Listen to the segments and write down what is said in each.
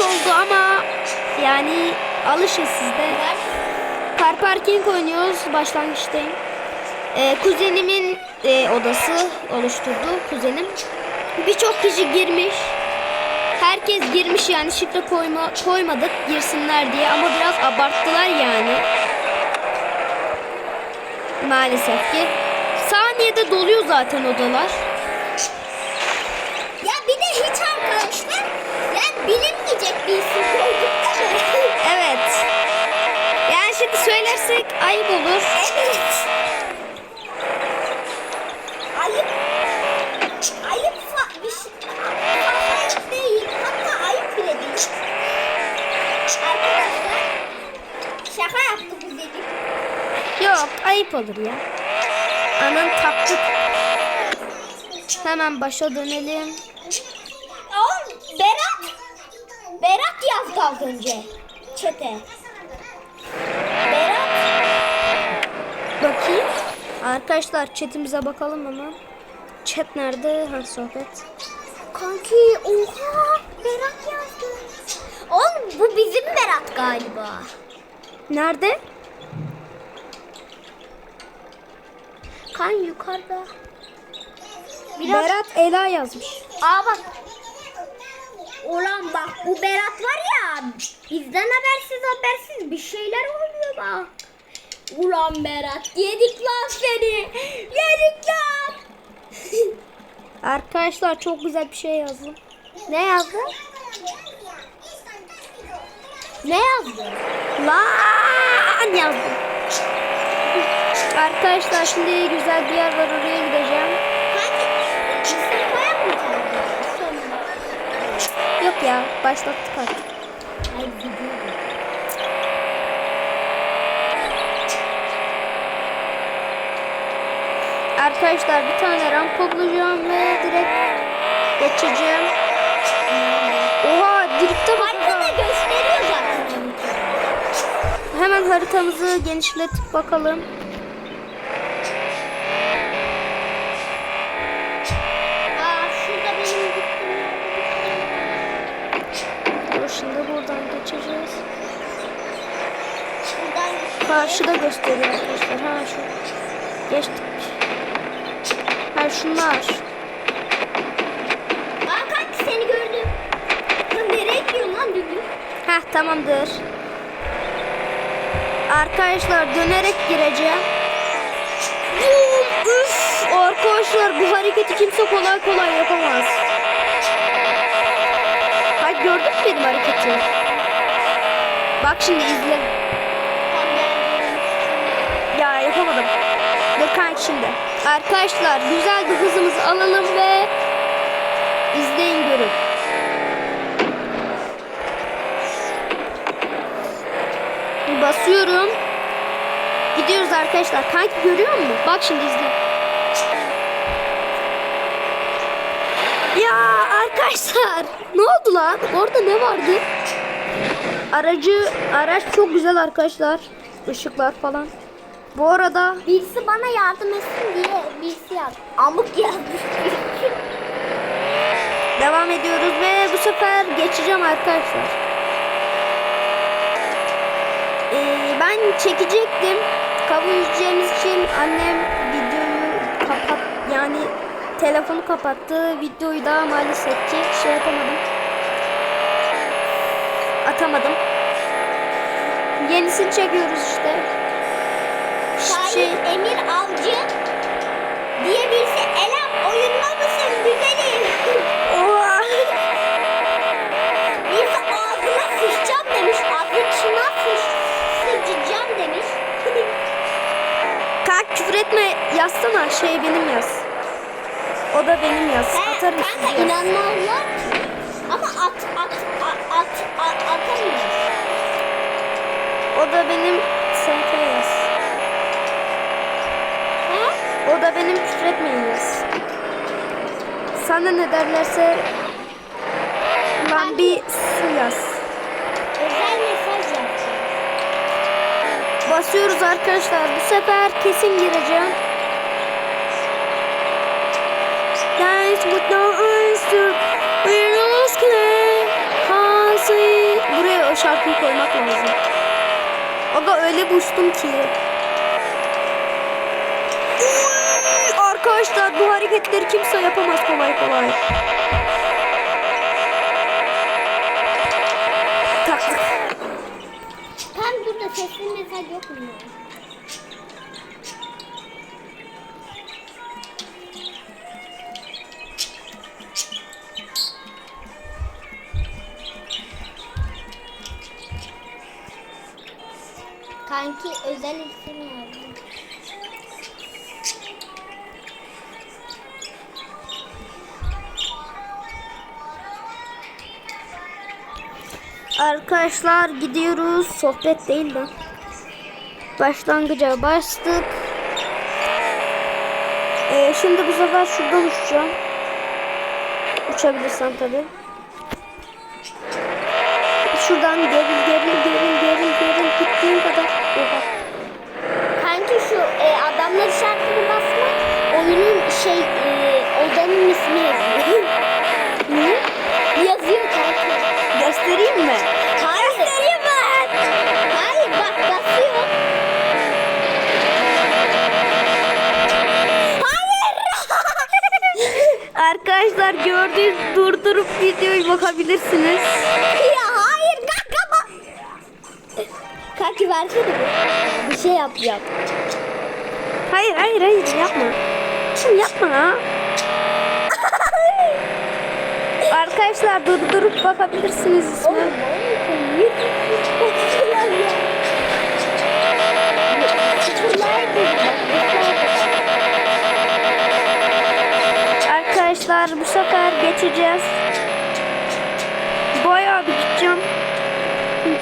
oldu ama yani alışın siz de. Car parking oynuyoruz. Başlangıçtayım. Ee, kuzenimin e, odası oluşturdu. Kuzenim. Birçok kişi girmiş. Herkes girmiş yani şifre koyma, koymadık girsinler diye ama biraz abarttılar yani. Maalesef ki. Saniyede doluyor zaten odalar. Ya bir de hiç arkadaşlar yani bilinmeyecek bir isim koyduk değil mi? Evet. Yani şimdi söylersek ayıp olur. evet. Ayıp. Ayıp bir şey. Ayıp değil. Hatta ayıp bile değil. Arkadaşlar şaka yaptık biz dedik. Yok ayıp olur ya. Anan taktık. Hemen başa dönelim. Oğlum Berat. Berat yazdı az önce. Çete. Berat. Bakayım. Arkadaşlar chatimize bakalım hemen. Chat nerede? Ha sohbet. Kanki oha Berat yazdı. Oğlum bu bizim Berat galiba. Nerede? Kan yukarıda. Biraz... Berat Ela yazmış. Aa bak. Ulan bak bu Berat var ya bizden habersiz habersiz bir şeyler oluyor bak. Ulan Berat yedik lan seni. Yedik lan. Arkadaşlar çok güzel bir şey yazdım. ne yazdı? Ne yazdı? Lan yazdım. Arkadaşlar şimdi güzel bir yer var oraya gideceğim. Yok ya başlattık artık. Ay. Arkadaşlar bir tane rampa bulacağım ve direkt geçeceğim. Oha drifte bak. Haritada gösteriyor zaten. Hemen haritamızı genişletip bakalım. Geçeceğiz. Şuradan Karşıda gösteriyor arkadaşlar. Ha şu. Geçtik. Ha şunlar. Aa kanki seni gördüm. Lan nereye gidiyorsun lan düdük? Heh tamamdır. Arkadaşlar dönerek gireceğim. Üf, arkadaşlar bu hareketi kimse kolay kolay yapamaz. Bak gördün mü benim hareketi? Bak şimdi izle. Ya yapamadım. Dur kanka şimdi. Arkadaşlar güzel bir hızımızı alalım ve izleyin görün. Basıyorum. Gidiyoruz arkadaşlar. Kanki görüyor musun? Bak şimdi izle. Ya arkadaşlar ne oldu lan? Orada ne vardı? Aracı araç çok güzel arkadaşlar. Işıklar falan. Bu arada Birisi bana yardım etsin diye birisi yazdı. Amık yazmış. devam ediyoruz ve bu sefer geçeceğim arkadaşlar. Ee, ben çekecektim. Kabul edeceğimiz için annem videoyu kapat yani telefonu kapattı. Videoyu da maalesef ki şey yapamadım. Atamadım. Yenisini çekiyoruz işte. Şair Şey, Emir Avcı diye birisi Elem oyunda mısın güzelim? Oha. birisi ağzına sıçacağım demiş. Ağzına sıç, sıçacağım demiş. Kalk küfür etme yazsana şey benim yaz. O da benim yaz. He, Atarım kanka inanmazlar ki. Ama at at at at, at atamıyoruz. O da benim ST yaz. He? O da benim yaz. Sana ne derlerse lan bir su yaz. Özel mesaj yaptı. Basıyoruz arkadaşlar. Bu sefer kesin gireceğim. Dance with no answer. Şarkıyı koymak lazım. Aga öyle bir uçtum ki. Arkadaşlar bu hareketleri kimse yapamaz kolay kolay. Taktık. Tam burada sesli mesaj yok mu? Kanki özel isim yazdım. Arkadaşlar gidiyoruz. Sohbet değil de. Başlangıca bastık. Ee, şimdi bu sefer şuradan uçacağım. Uçabilirsem tabi. Şuradan geril geril geril Arkadaşlar gördüğünüz durdurup videoyu bakabilirsiniz. ya hayır kanka bak. Kanki versene bir. Bir şey yapacağım. Hayır hayır hayır yapma. Şimdi yapma ha. Arkadaşlar durdurup bakabilirsiniz. Oğlum geçeceğiz. Bayağı bir gideceğim.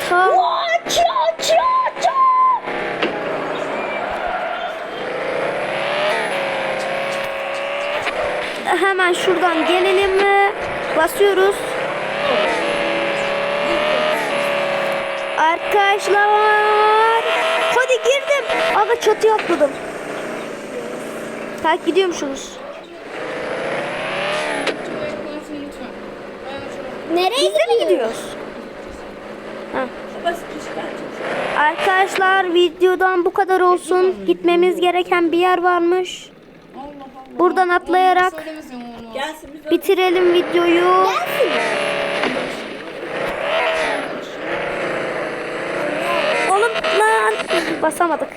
Ta hemen şuradan gelelim mi? Basıyoruz. Arkadaşlar. Hadi girdim. Aga çatı atladım. Tak gidiyormuşsunuz. Nereye Biz de mi gidiyoruz? Ha. Arkadaşlar videodan bu kadar olsun. Gitmemiz gereken bir yer varmış. Buradan atlayarak bitirelim videoyu. Oğlum lan basamadık.